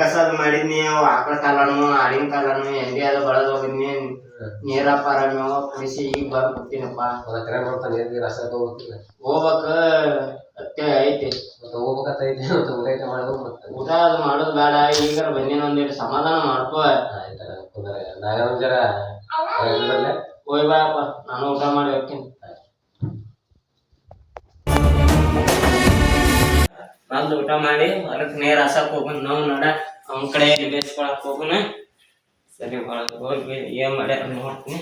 ಕಸದ್ ಮಾಡಿದ್ನಿ ಅವು ಆಕಳ ಕಾಲನು ಆಡಿನ ಕಾಲನು ಎಲ್ಲಿ ಅದು ಬಳದ್ ಹೋಗಿದ್ನಿ. ನೀರ ಪಾರ ಮೇವ ಕುಡಿಸಿ ಈಗ ಬಂದ್ ಕೂತೀನಪ್ಪ ಅದಕ್ಕೆ ನೋಡ್ತಾನೆ ನೀರ್ಗೆ ರಸ ತಗೋತಿಲ್ಲ ಹೋಗ್ಬೇಕ ಅತ್ತೆ ಐತಿ. ಮತ್ತೆ ಹೋಗ್ಬೇಕಂತ ಐತಿ ಮತ್ತೆ ಊಟ ಮಾಡ್ಬೇಕು ಮತ್ತೆ. ಊಟ ಅದು ಮಾಡೋದು ಬೇಡ ಈಗ ಬಂದಿನ ಒಂದಿಟ್ಟು ಸಮಾಧಾನ ಮಾಡ್ಕೋ. ಆಯ್ತಾರ ಇದ್ರಲ್ಲೇ ಹೋಯ್ ಬಾಯಪ್ಪ ನಾನು ಊಟ ಮಾಡಿ ಹೋಗ್ತೀನಿ. ಬಂದು ಊಟ ಮಾಡಿ ಹೊರಕ್ ನೇರ ಹಸಕ್ ಹೋಗು ನಾವು ನೋಡ, ಅವನ ಕಡೆ ಬೇಸ್ಕೊಳಕ್ ಹೋಗುನ. ಸರಿ ಹೋಗಿ ಏನ್ ಮಾಡ್ಯಾರ ನೋಡ್ತೀನಿ.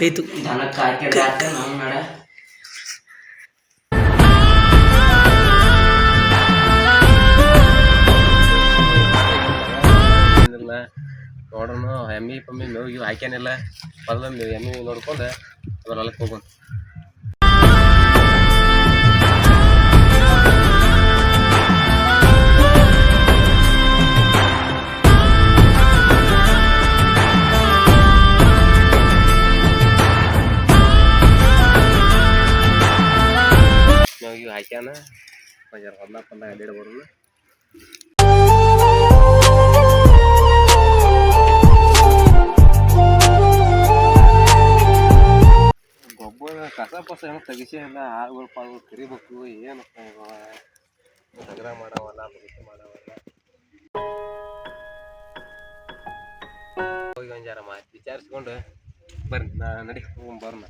ಕೈತು. ದನಕ್ಕೆ ಹಾಕಿದ್ರೆ ನಾವು ನೋಡ ಏನಿಲ್ಲ. ನೋಡೋಣ ಎಮ್ಮಿ ಪಮ್ಮಿ ಮೇವು ಇವು ಹಾಕ್ಯಾನಿಲ್ಲ. ಮೊದಲು ಎಮ್ಮಿ ನೋಡ್ಕೊಂಡು ಅದ್ರ ಹೊಲಕ್ಕೆ ಹೋಗೋಣ. ಜರ ಹೊಲ ಪಲ್ಲ ಅಡ್ಡಾಡಿ ಬರೋಣ ಗೊಬ್ಬರ ಕಸ ಪಸ ಏನೋ ತೆಗಿಸಿ ಎಲ್ಲ ಆಳುಗಳು ಪಾಳುಗಳು ಕರಿಬೇಕು ಏನಪ್ಪ ಇವ ಸಂಗ್ರಹ ಮಾಡವಲ್ಲ ಬದುಕು ಮಾಡವಲ್ಲ ಹೋಗಿ ಒಂದು ಜರ ಮಾತು ವಿಚಾರಿಸ್ಕೊಂಡು ಬರ್ರಿ ನಾ ನಡಿ ಹೋಗಿ ಬರೋಣ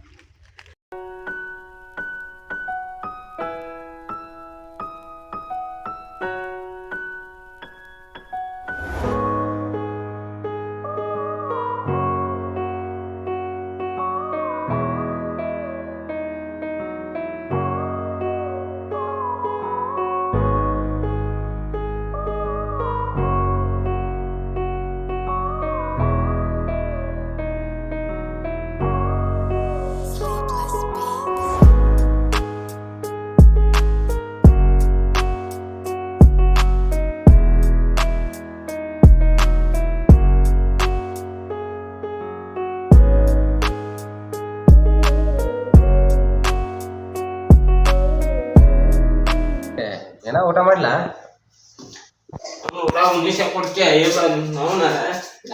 ಇಲ್ಲ ಅವನ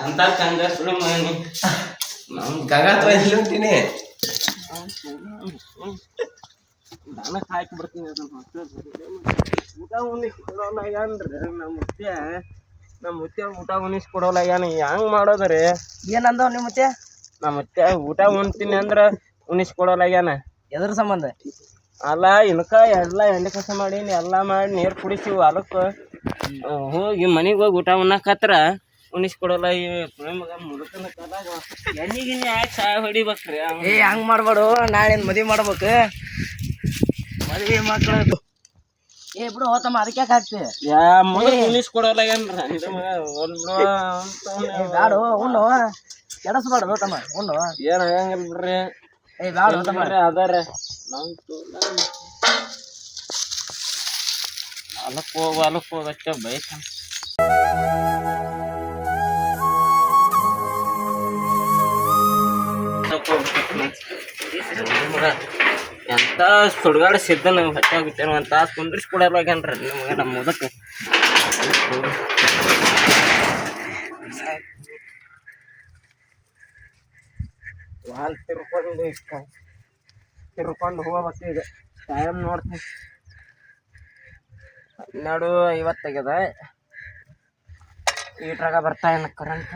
ಅಂತ ಕಂಗ ಹೊಂಟೀನಿ ದನಕ್ಕೆ ಹಾಕಿ ಮತ್ತೆ. ಊಟ ಉಣಿಸ್ ಕೊಡೋಲ್ಲ ಅಂದ್ರೆ ನಮ್ಮ ಮುತ್ಯ ನಮ್ಮ ಮುತ್ಯ ಊಟ ಉಣಿಸ್ ಕೊಡೋಲ್ಲ ಹೆಂಗ್ ಮಾಡೋದ್ರಿ ಏನಂದವ್ ನಿಮ್ಮ ಮತ್ತೆ? ನಮ್ಮ ಮುತ್ಯ ಊಟ ಉಣ್ತೀನಿ ಅಂದ್ರ ಉಣಿಸ್ಕೊಡೋಲ್ಲ ಏನ? ಎದ್ರ ಸಂಬಂಧ? ಅಲ್ಲ ಇನ್ಕ ಎಲ್ಲ ಎಣ್ಣೆ ಕಸ ಮಾಡೀನಿ ಎಲ್ಲ ಮಾಡಿ ನೀರು ಕುಡಿಸಿ ಹೊಲಕ್ಕೆ ಹೋಗಿ ಮನೆಗೆ ಹೋಗಿ ಊಟ ಉಣ್ಣಕತ್ರ ಉಣಿಸ್ ಕೊಡೋಲ್ಲ ಈ ಮುದುಕನ ಎಣ್ಣೆ ಗಿಣ್ಣೆ ಹಾಕಿ ಸಾಯ ಹೊಡಿಬೇಕ್ರಿ. ಏ ಹಂಗ್ ಮಾಡ್ಬೇಡು ನಾಳೆ ಮದ್ವಿ ಮಾಡ್ಬೇಕು. ಮದ್ವಿ ಮಕ್ಕಳು ಏ ಬಿಡು ಹೋತಮ್ಮ ಅದಕ್ಕೆ ಹಾಕ್ತಿ? ಯಾ ಮಗ ಉಣಿಸ್ ಕೊಡೋಲ್ಲ ಏನ್ರ? ಬ್ಯಾಡು ಉಣ್ಣು. ಕೆಡಸ್ಬಾರ್ದು ಹೋತಮ್ಮ ಉಣ್ಣು. ಏನ್ ಆಗಂಗಿಲ್ಲ ಬಿಡ್ರಿ. ಏ ಬ್ಯಾಡು ಹೋತಮ್ಮ. ಅದಾರ ನಮ್ ನಾಲ್ಕು. ಹೋಗ ಹೊಲಕ್ಕೆ ಹೋಗಚ್ಚ ಬೈಕ್ ಎಂತ ಸುಡ್ಗಾಡ ಸಿದ್ಧ ನಮ್ಗೆ ಹೊಟ್ಟೆ ಒಂದು ಅಂತ ಕುಂದ್ರಿಸಿ ಕೊಡಲ್ವಾಗೇನ್ರಿ ನಿಮಗೆ ನಮ್ಮ ಮುದಕ್ಕೆ ವಾಲ್ ತಿರ್ಕೊಂಡು ಇಷ್ಟ. ತಿರ್ಕೊಂಡು ಹೋಗ್ಬೇಕು ಈಗ ಟೈಮ್ ನೋಡ್ತೀನಿ. ಹನ್ನೆರಡು ಐವತ್ತಾಗ್ಯದ ಈಟ್ರಾಗ ಬರ್ತಾ ಏನು ಕರೆಂಟ್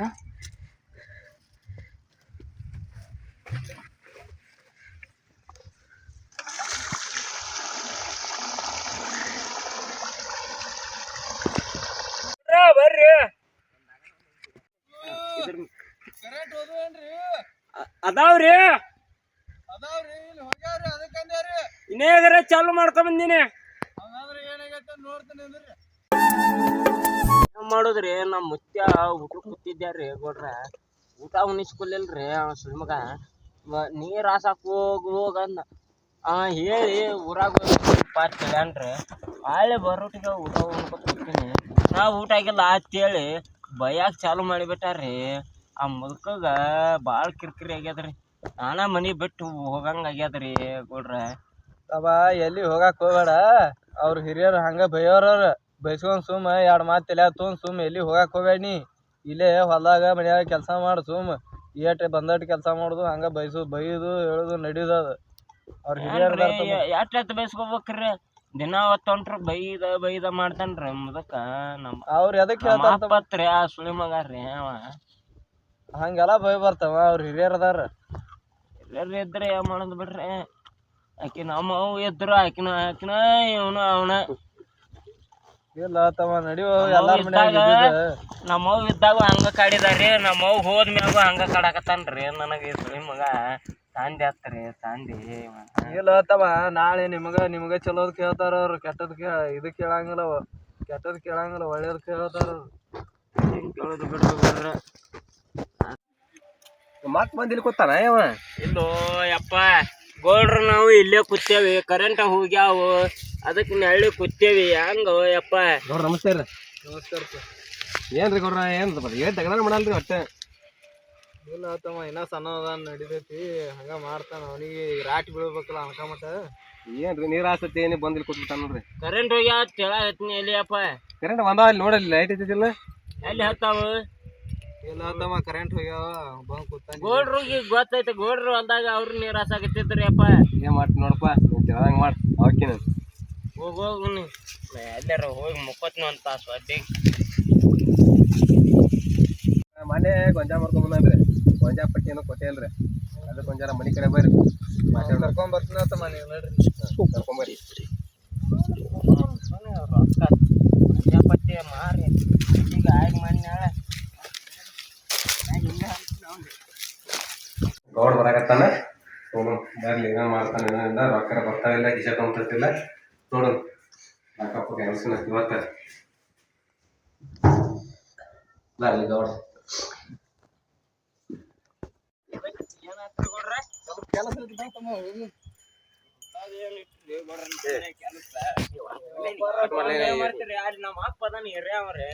ಬರ್ರಿ. ಅದಾವ್ರಿ. ಇನ್ನೇಗರ ಚಾಲು ಮಾಡ್ತಾ ಬಂದೀನಿ. ಏನ್ ಮಾಡೋದ್ರಿ? ನಮ್ಮ ಮುತ್ಯ ಊಟ ಕೂತಿದ್ದಾರ್ರಿ ಗೌಡ್ರ. ಊಟ ಉಣಿಸ್ಕೊಲಿಲ್ರಿ ಅವ ಸುಳ್ಮಗ ನೀರ್ ಹಾಸಾಕ್ ಹೋಗ್ ಹೋಗ ಅಂದ. ಆ ಹೇಳಿ ಊರಾಗ ಪಾತ್ ಆಳೆ ಬರೋಟಿಗೆ ಊಟ ಉಣ್ಕೊತ ಹೋಗ್ತೀನಿ ನಾ ಊಟ ಆಗಿಲ್ಲ ಅಂತೇಳಿ ಬೈಯಾಕ ಚಾಲು ಮಾಡಿಬಿಟ್ಟಾರ್ರಿ. ಆ ಮುದುಕಗ ಭಾಳ ಕಿರಿಕಿರಿ ಆಗ್ಯದ್ರಿ. ನಾನಾ ಮನೆ ಬಿಟ್ಟು ಹೋಗಂಗೆ ಆಗ್ಯದ್ರಿ ಗೌಡ್ರ. ಅವ ಎಲ್ಲಿ ಹೋಗಾಕ್ ಹೋಗ್ಬೇಡ. ಅವ್ರ ಹಿರಿಯರು ಹಂಗ ಬೈಯೋರವ್ರ. ಬೈಸ್ಕೊಂಡ್ ಸುಮ್ ಎರಡ್ ಮಾತ್ ತಲ್ಯಾಗ ತೊಗೊಂಡ್ ಸುಮ್ ಎಲ್ಲಿ ಹೋಗಾಕ್ ಹೋಗ್ಬೇಡ ನೀ. ಇಲ್ಲೇ ಹೊಲ್ದಾಗ ಮನ್ಯಾಗ ಕೆಲಸ ಮಾಡು ಸುಮ್. ಏಟ್ ಬಂದಟ್ ಕೆಲಸ ಮಾಡುದು ಹಂಗ ಬೈಸು ಬೈದು ಹೇಳುದು ನಡೀದು ಅದು. ಅವ್ರ ಹಿರಿಯರ್ ಎಷ್ಟು ಬೈಸ್ಕೋಬೇಕ್ರಿ? ದಿನ ಹೊತ್ತೊಂಟ್ರ ಬೈದ ಬೈದ ಮಾಡ್ತಾನ್ರಿ ಮುದಕ ನಮ್ಮ ಅವ್ರ ಎದಕ್ ಹೇಳ್ತಾರೆ ಆ ಸುಳಿ ಮಗ ರೀ ಅವ. ಹಂಗೆಲ್ಲ ಬೈ ಬರ್ತಾವ ಅವ್ರ ಹಿರಿಯರ್ ಅದಾರ. ಹಿರಿಯರ್ ಇದ್ರೆ ಏನ್ ಮಾಡೋದು ಬಿಡ್ರಿ? ಆಕಿ ನಮ್ಮ ಎದ್ರು ಆಕಿನ ಆಕಿನ ಇವನು ಅವನ. ಇಲ್ಲ ತಮ್ಮ ನಡಿಯೋ ನಮ್ಮ ಎಲ್ಲಾರ ಮನ್ಯಾಗ ಇದ್ದಾಗ ನಮ್ಮ ಅವ್ ಇದ್ದಾಗ ಹಂಗ ಕಾಡಿದಾರಿ ನಮ್ಮ ಅವ್ ಹೋದ್ಮ್ಯಾಗ ಹಂಗ ಕಾಡಕತ್ತಾನ್ರಿ ನನಗೆ ಸುಳಿ ಮಗ ತಾಂದಿ ಹತ್ರಿ ತಾಂದಿ. ಇಲ್ಲ ತಮ್ಮ ನಾಳೆ ನಿಮಗ ನಿಮಗ ಚಲೋದ್ ಕೇಳ್ತಾರ ಅವ್ರು ಕೆಟ್ಟದ್ ಕೇ ಇದು ಕೇಳಂಗಿಲ್ಲ ಅವ. ಕೆಟ್ಟದ್ ಕೇಳಂಗಿಲ್ಲ ಒಳ್ಳೇದ್ ಕೇಳ್ತಾರ ಕೇಳೋದು ಬಿಡ್ಬೇಕಂದ್ರ ಮತ್ ಇಲ್ಲಿ ಕೂತಾನ ಇವ? ಇಲ್ಲೋ ಯಪ್ಪ. ಗೋಳ್ರು ನಾವು ಇಲ್ಲೇ ಕೂತೇವಿ ಕರೆಂಟ್ ಹೋಗ್ಯಾವು ಅದಕ್ಕೆ ನೆಳ್ಳಿ ಕೂತೇವಿ ಹೆಂಗ ಯಪ್ಪ. ಗೌಡ್ರ ನಮಸ್ತೆ ರೀ. ನಮಸ್ಕಾರ ಏನ್ರಿ ಗೌಡ್ರ ಏನ್ ಏನ್ ತಗಡ ಮಾಡಲ್ರಿ ಒಟ್ಟೆ ಇಲ್ಲ ತಮ್ಮ ಇನ್ನ ಸಣ್ಣ ಅದಾನ ನಡಿತೈತಿ ಹಂಗ ಮಾಡ್ತಾನ ಅವನಿಗೆ ರಾಟಿ ಬೀಳ್ಬೇಕಲ್ಲ ಅನ್ಕಮಟ ಏನ್ರಿ ನೀರ್ ಆಸತಿ ಏನೇ ಬಂದ್ ಕೂತ್ಬಿಟ್ಟ ನೋಡ್ರಿ? ಕರೆಂಟ್ ಹೋಗ್ಯಾವ ತೆಳ ಹತ್ತಿನಿ ಎಲ್ಲಿಯಪ್ಪ ಕರೆಂಟ್ ಬಂದಾವ ನೋಡಲ್ಲ ನೋಡಲ್ಲಿ ಲೈಟ್ ಐತಿದಿಲ್ಲ ಎಲ್ಲಿ ಹತ್ತಾವು? ಇಲ್ಲ ತಮ್ಮ ಕರೆಂಟ್ ಹೋಗ್ಯಾವ ಬಂದ್ ಕೂತಾನ ಗೋಡ್ರಿಗೆ ಗೊತ್ತೈತೆ ಗೋಡ್ರು ಅಂದಾಗ ಅವ್ರು ನೀರ್ ಹಾಸಾಕತ್ತಿದ್ರಿ ಅಪ್ಪ ಏನ್ ಮಾಡ್ತಿ ನೋಡಪ್ಪ ತಿಳ್ದಂಗ್ ಮಾಡ್ ಅವಕಿನ. ಹೋಗ್ ಹೋಗು ನೀ ಎಲ್ಲಾರ ಹೋಗಿ ಮುಪ್ಪತ್ನ ಒಂದ್ ತಾಸು ಅಡ್ಡಿ. ಮನೆ ಗೊಂಜಾ ಮಾಡ್ಕೊಂಡ್ ಬಂದ್ರಿ ಗೊಂಜಾ ಪಟ್ಟಿ ಏನೋ ಕೊಟ್ಟೆ ಅಲ್ರಿ ಗೊಂಜಾರ ಮನೆ ಕಡೆ ಬರ್ರಿ ಮಾತಾಡ್ ಕರ್ಕೊಂಡ್ ಬರ್ತೀನಿ ಅಂತ ಮನೆ ನೋಡ್ರಿ ಕರ್ಕೊಂಡ್ ಬರ್ರಿ ರೊಕ್ಕ. ಪಟ್ಟಿ ಮಾರಿ ಈಗ ಆಗಿ ಮಾಡಿ ನಾಳೆ ಗೌಡ್ ಬರಾಕತ್ತಾನ. ನೋಡು ಬರ್ಲಿ ಏನೋ ಮಾಡ್ತಾನೆ ಏನಿಲ್ಲ ರೊಕ್ಕ ಇಲ್ಲ, ಕಿಶ ತಗೊಂತಿಲ್ಲ ನೋಡು ರೊಕ್ಕ ಕೆಲಸ ಇವತ್ತ ಬರ್ಲಿ ಗೌಡ ನಮ್ಮ ಅಪ್ಪ ಅದಾನ ಹಿರಿಯವ್ರೆ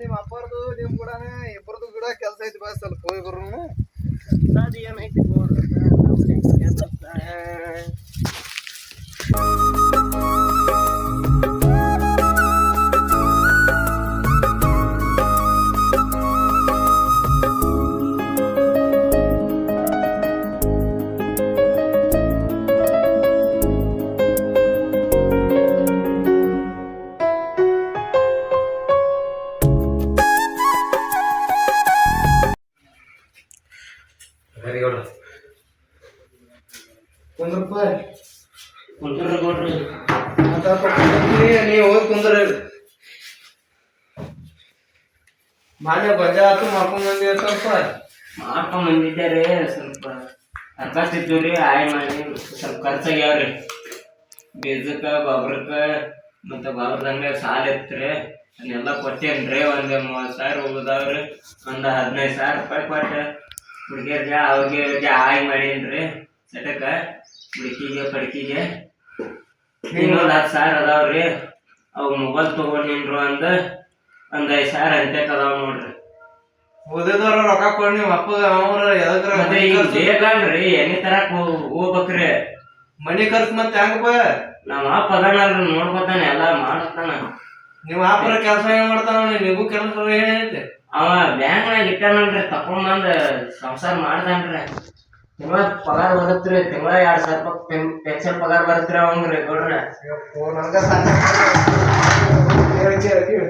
ನಿಮ್ಮ ಅಪ್ಪರ್ದು ನಿಮ್ ಕೂಡ ಇಬ್ಬರದು ಕೂಡ ಕೆಲಸ ಐತಿ ಬಸ್ ಸ್ವಲ್ಪ ಹೋಗಿ ಬರೋಣ. ಅದು ಏನೈತಿ ನೋಡ್ರಿ ಮಾನ್ಯ ಬಜಾ ಆತು ಮಾಡ್ಕೊಂಡ್ ಬಂದಿ ಸ್ವಲ್ಪ ಮಾಡ್ಕೊಂಡ್ ಬಂದಿದ್ದಾರೆ ಸ್ವಲ್ಪ ಅರ್ಕಸ್ಟ್ ಇತ್ತು ರೀ ಆಯ್ ಮಾಡಿ, ಸ್ವಲ್ಪ ಖರ್ಚಾಗ್ಯಾವ್ರಿ ಬೀಜಕ್ಕ, ಗೊಬ್ಬರಕ್ಕ ಮತ್ತು ಗೊಬ್ಬರದಂಗ ಸಾಲ ಇತ್ರಿ. ಅದನ್ನೆಲ್ಲ ಕೊಟ್ಟೇನ್ರಿ, ಒಂದು ಮೂವತ್ತು ಸಾವಿರ ಉಳ್ದಾವ್ರಿ. ಒಂದು ಹದಿನೈದು ಸಾವಿರ ರೂಪಾಯಿ ಕೊಟ್ಟು ಹುಡುಗಿಯರ್ಗೆ ಅವ್ರಿಗೆ ಆಯ್ ಮಾಡೀನ್ರಿ, ಸಟಕ, ಹುಡುಕಿಗೆ, ಪಡ್ಕಿಗೆ. ಇನ್ನೊಂದು ಹತ್ತು ಸಾವಿರ ಅದಾವ್ರಿ. ಅವು ಮೊಬೈಲ್ ತೊಗೊಂಡಿನ್ರು ಅಂದ ಒಂದು ಸಾರ್ ಸಾವಿರ ಅಂತ್ಯಕ್ಕೆ ಅದಾವ ನೋಡ್ರಿ. ಓದಿದವ್ರ ರೊಕ್ಕ ಕೊಡ್ ನೀವು ಅಪ್ಪ ಅವ್ರ ಎದಕ್ರ ಮತ್ತೆ ಈಗ ಬೇಕಲ್ರಿ ಎಣ್ಣೆ ತರಕ್ ಹೋ- ಹೋಗ್ಬೇಕ್ರಿ? ಮನಿ ಖರ್ಚು ಮತ್ತೆ ಹೆಂಗಪ್ಪ ನಮ್ಮ ಅಪ್ಪ ಅದಾನಲ್ರಿ ನೋಡ್ಕೊತಾನ ಎಲ್ಲಾ ಮಾಡತ್ತಾನ ನೀವ್ ಆಪರ ಕೆಲಸ ಏನ್ ಮಾಡ್ತಾನ ನಿಮಗೂ ಕೆಲಸ ಏನೈತಿ ಅವ ಬ್ಯಾಂಕ್ನಾಗ ಇಟ್ಟಾನಲ್ರಿ ತಕೊಂಬಂದ್ ಸಂಸಾರ ಮಾಡ್ತಾನ್ರಿ ತಿಂಗಳ ಪಗಾರ ಬರುತ್ತ್ರಿ ತಿಂಗಳ ಎರಡ್ ಸಾವಿರ ರೂಪಾಯಿ ಪೆನ್ಷನ್ ಪಗಾರ ಬರುತ್ತೆ ಅವಂಗ್ರಿ ಗೌಡ್ರ. ನನಗ ಸಣ್ಣ. ಕೇಳಿ ಕೇಳಿ ಕೇಳಿ